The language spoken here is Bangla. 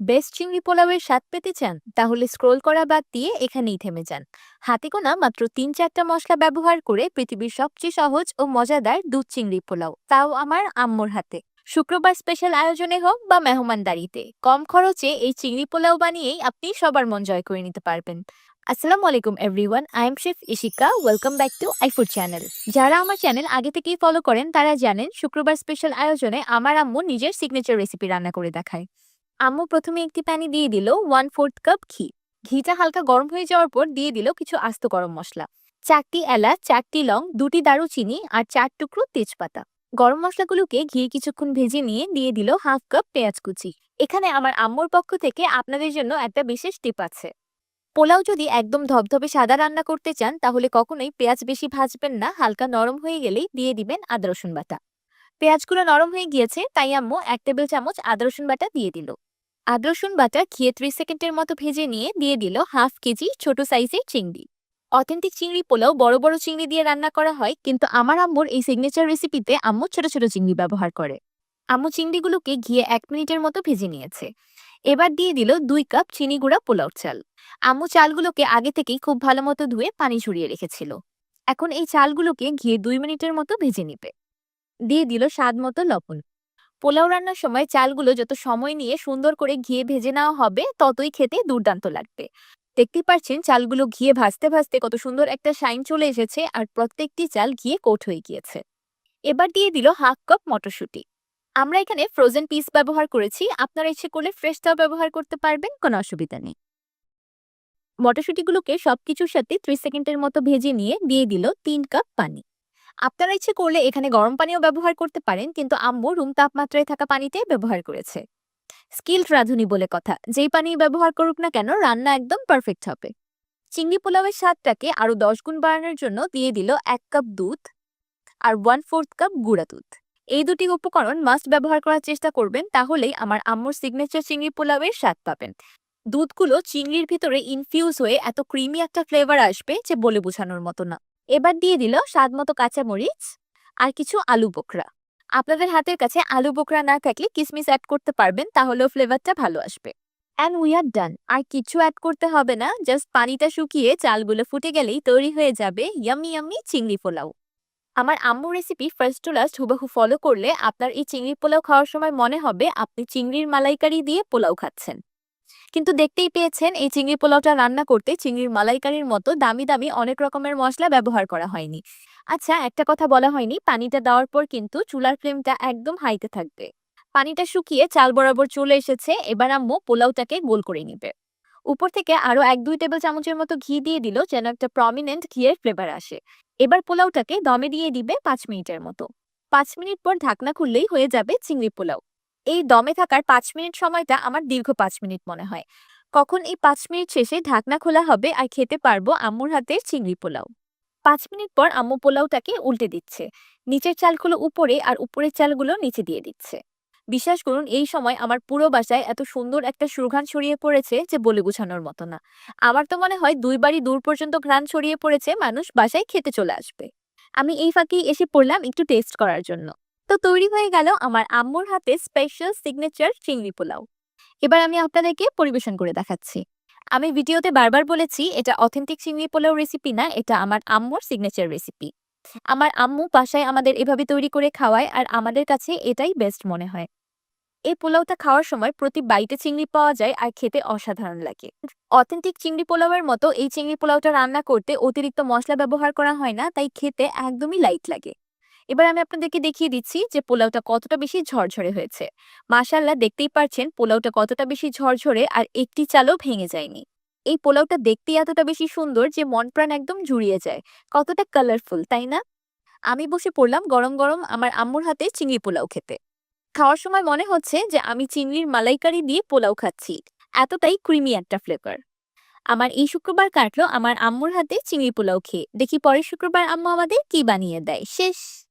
বেস্ট চিংড়ি পোলাওয়ের স্বাদ পেতে চান, তাহলে স্ক্রোল করা বাদ দিয়ে এখানেই থেমে যান। হাতে গোনা মাত্র তিন চারটা মশলা ব্যবহার করে পৃথিবীর সবচেয়ে সহজ ও মজাদার দুধ চিংড়ি পোলাও, তাও আমার আম্মুর হাতে। শুক্রবার স্পেশাল আয়োজনে হোক বা মেহমানদারিতে কম খরচে এই চিংড়ি পোলাও বানিয়েই আপনি সবার মন জয় করে নিতে পারবেন। আসসালামু আলাইকুম everyone, I am chef Ishika, welcome back to iFood channel. যারা আমার চ্যানেল আগে থেকেই ফলো করেন, তারা জানেন শুক্রবার স্পেশাল আয়োজনে আমার আম্মু নিজের সিগনেচার রেসিপি রান্না করে দেখায়। আম্মু প্রথমে একটি প্যানে দিয়ে দিল ওয়ান ফোর্থ কাপ ঘি। ঘিটা হালকা গরম হয়ে যাওয়ার পর দিয়ে দিল কিছু আস্ত গরম মশলা। চারটি এলাচ, চারটি লং, দুটি দারুচিনি আর চার টুকরো তেজপাতা। গরম মশলাগুলোকে ঘিয়ে কিছুক্ষণ ভেজে নিয়ে দিয়ে দিল হাফ কাপ পেঁয়াজ কুচি। এখানে আমার আম্মুর পক্ষ থেকে আপনাদের জন্য একটা বিশেষ টিপ আছে। পোলাও যদি একদম ধবধবে সাদা রান্না করতে চান, তাহলে কখনোই পেঁয়াজ বেশি ভাজবেন না, হালকা নরম হয়ে গেলেই দিয়ে দিবেন আদা রসুন বাটা। পেঁয়াজগুলো নরম হয়ে গিয়েছে, তাই আম্মু এক টেবিল চামচ আদা রসুন বাটা দিয়ে দিল। আদা রসুন বাটা ঘিয়ে ত্রিশ সেকেন্ডের মতো ভেজে নিয়ে দিয়ে দিল হাফ কেজি ছোট সাইজের চিংড়ি। অথেন্টিক চিংড়ি পোলাও বড় বড় চিংড়ি দিয়ে রান্না করা হয়, কিন্তু আমার আম্মুর এই সিগনেচার রেসিপিতে আম্মু ছোট ছোট চিংড়ি ব্যবহার করে। আম্মু চিংড়িগুলোকে ঘিয়ে এক মিনিটের মতো ভেজে নিয়েছে। এবার দিয়ে দিল দুই কাপ চিনি গুঁড়া পোলাও চাল। আম্মু চালগুলোকে আগে থেকেই খুব ভালো মতো ধুয়ে পানি ঝরিয়ে রেখেছিল। এখন এই চালগুলোকে ঘিয়ে দুই মিনিটের মতো ভেজে নিবে। দিয়ে দিল স্বাদ মতো লবণ। পোলাও রান্নার সময় চালগুলো যত সময় নিয়ে সুন্দর করে ঘিয়ে ভেজে নেওয়া হবে, ততই খেতে দুর্দান্ত লাগবে। দেখতেই পাচ্ছেন চালগুলো ঘিয়ে ভাজতে ভাজতে কত সুন্দর একটা শাইন চলে এসেছে আর প্রত্যেকটি চাল ঘিয়ে কোট হয়ে গিয়েছে। এবার দিয়ে দিল হাফ কাপ মটরশুঁটি। আমরা এখানে ফ্রোজেন পিস ব্যবহার করেছি। আপনারা ইচ্ছে করলে ফ্রেশটাও ব্যবহার করতে পারবেন, কোনো অসুবিধা নেই। মটরশুঁটিগুলোকে সবকিছুর সাথে ত্রিশ সেকেন্ডের মতো ভেজে নিয়ে দিয়ে দিল তিন কাপ পানি। আপনারা ইচ্ছে করলে এখানে গরম পানিও ব্যবহার করতে পারেন। কিন্তু আম্মু রুম তাপমাত্রায় থাকা পানিতে ব্যবহার করেছে। স্কিল্ড রাঁধুনি বলে কথা, যেই পানি ব্যবহার করুক না কেন, রান্না একদম পারফেক্ট হবে। চিংড়ি পোলাওয়ের স্বাদটাকে আরও দশ গুণ বাড়ানোর জন্য দিয়ে দিল এক কাপ দুধ আর ওয়ান ফোর্থ কাপ গুঁড়া দুধ। এই দুটি উপকরণ মাস্ট ব্যবহার করার চেষ্টা করবেন, তাহলেই আমার আম্মুর সিগনেচার চিংড়ি পোলাওয়ের স্বাদ পাবেন। দুধগুলো চিংড়ির ভিতরে ইনফিউজ হয়ে এত ক্রিমি একটা ফ্লেভার আসবে যে বলে বোঝানোর মতো না। এবার দিয়ে দিল স্বাদ মতো কাঁচামরিচ আর কিছু আলু বোখরা। আপনাদের হাতের কাছে আলু বোখরা না থাকলে কিসমিস অ্যাড করতে পারবেন, তাহলেও ফ্লেভারটা ভালো আসবে। অ্যান্ড উই আর ডান আর কিছু অ্যাড করতে হবে না জাস্ট পানিটা শুকিয়ে চালগুলো ফুটে গেলেই তৈরি হয়ে যাবে ইয়ামি ইয়ামি চিংড়ি পোলাও। আমার আম্মু রেসিপি ফার্স্ট টু লাস্ট হুবাহু ফলো করলে আপনার এই চিংড়ি পোলাও খাওয়ার সময় মনে হবে আপনি চিংড়ির মালাইকারি দিয়ে পোলাও খাচ্ছেন। কিন্তু দেখতেই পেয়েছেন, এই চিংড়ি পোলাওটা রান্না করতে চিংড়ির মালাইকারির মতো দামি দামি অনেক রকমের মশলা ব্যবহার করা হয়নি। আচ্ছা একটা কথা বলা হয়নি, পানিটা দেওয়ার পর কিন্তু চুলার ফ্লেমটা একদম হাইতে থাকবে। পানিটা শুকিয়ে চাল বরাবর চলে এসেছে, এবার আম্মু পোলাওটাকে গোল করে নিবে। উপর থেকে আরও এক দুই টেবিল চামচের মতো ঘি দিয়ে দিল, যেন একটা প্রমিনেন্ট ঘিয়ের ফ্লেভার আসে। এবার পোলাওটাকে দমে দিয়ে দিবে পাঁচ মিনিটের মতো। পাঁচ মিনিট পর ঢাকনা খুললেই হয়ে যাবে চিংড়ি পোলাও। এই দমে থাকার পাঁচ মিনিট সময়টা আমার দীর্ঘ পাঁচ মিনিট মনে হয়। কখন এই পাঁচ মিনিট শেষে ঢাকনা খোলা হবে আর খেতে পারব আম্মুর হাতের চিংড়ি পোলাও। পাঁচ মিনিট পর আম্মু পোলাওটাকে উল্টে দিচ্ছে। নিচের চালগুলো উপরে আর উপরের চালগুলো নিচে দিয়ে দিচ্ছে। বিশ্বাস করুন, এই সময় আমার পুরো বাসায় এত সুন্দর একটা সুঘ্রাণ ছড়িয়ে পড়েছে যে বলে গুছানোর মতো না। আমার তো মনে হয় দুই বাড়ি দূর পর্যন্ত ঘ্রাণ ছড়িয়ে পড়েছে মানুষ বাসায় খেতে চলে আসবে। আমি এই ফাঁকেই এসে পড়লাম একটু টেস্ট করার জন্য। তো তৈরি হয়ে গেল আমার আম্মুর হাতে স্পেশাল সিগনেচার চিংড়ি পোলাও। এবার আমি আপনাদেরকে পরিবেশন করে দেখাচ্ছি। আমি ভিডিওতে বারবার বলেছি, এটা অথেন্টিক চিংড়ি পোলাও রেসিপি না, এটা আমার আম্মুর সিগনেচার রেসিপি আমার আম্মু বাসায় আমাদের এভাবে তৈরি করে খাওয়ায় আর আমাদের কাছে এটাই বেস্ট মনে হয়। এই পোলাওটা খাওয়ার সময় প্রতি বাইটে চিংড়ি পাওয়া যায় আর খেতে অসাধারণ লাগে। অথেন্টিক চিংড়ি পোলাওয়ের মতো এই চিংড়ি পোলাওটা রান্না করতে অতিরিক্ত মশলা ব্যবহার করা হয় না, তাই খেতে একদমই লাইট লাগে। এবার আমি আপনাদেরকে দেখিয়ে দিচ্ছি যে পোলাওটা কতটা বেশি ঝরঝরে হয়েছে। মাশাল্লাহ দেখতেই পারছেন পোলাওটা কতটা বেশি ঝরঝরে আর একটি চালও ভেঙে যায়নি। এই পোলাওটা দেখতে এতটা বেশি সুন্দর যে মন প্রাণ একদম জুড়িয়ে যায়। কতটা কালারফুল তাই না? আমি বসে পড়লাম গরম গরম আমার আম্মুর হাতে চিংড়ি পোলাও খেতে। খাওয়ার সময় মনে হচ্ছে যে আমি চিংড়ির মালাইকারি দিয়ে পোলাও খাচ্ছি। এতটাই ক্রিমি একটা ফ্লেভার আমার এই শুক্রবার কাটলো আমার আম্মুর হাতে চিংড়ি পোলাও খেয়ে। দেখি পরের শুক্রবার আম্মু আমাদের কি বানিয়ে দেয়? শেষ।